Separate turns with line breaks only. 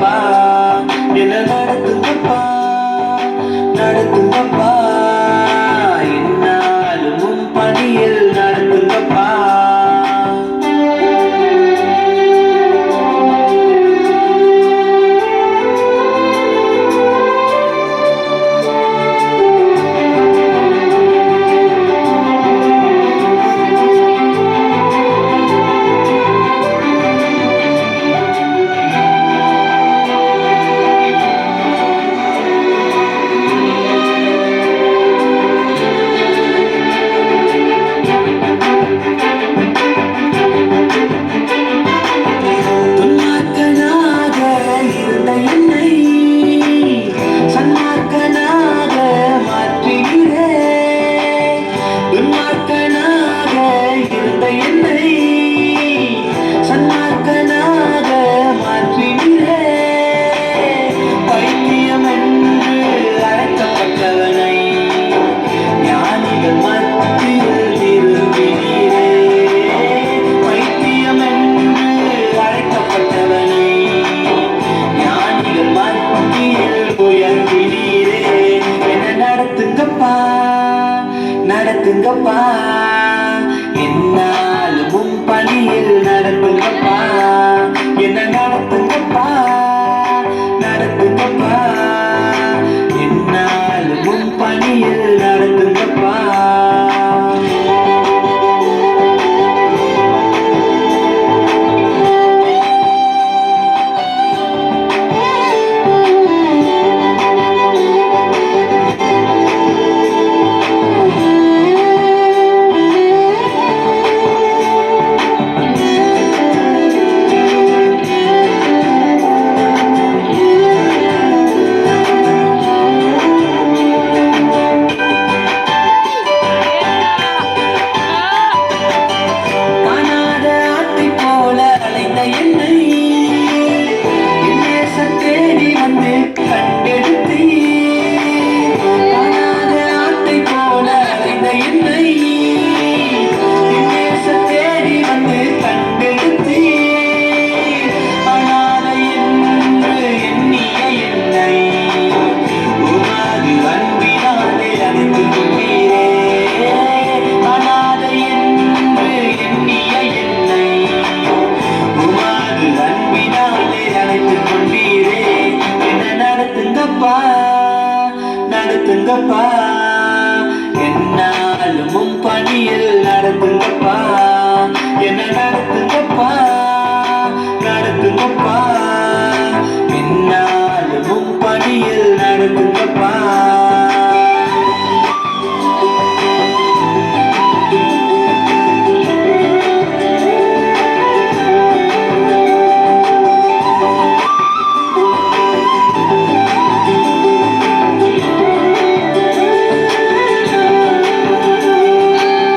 Bye. நடந்துக்கப்பா என்னாலும் பணியில் நடந்துக்கப்பா என்ன Bye.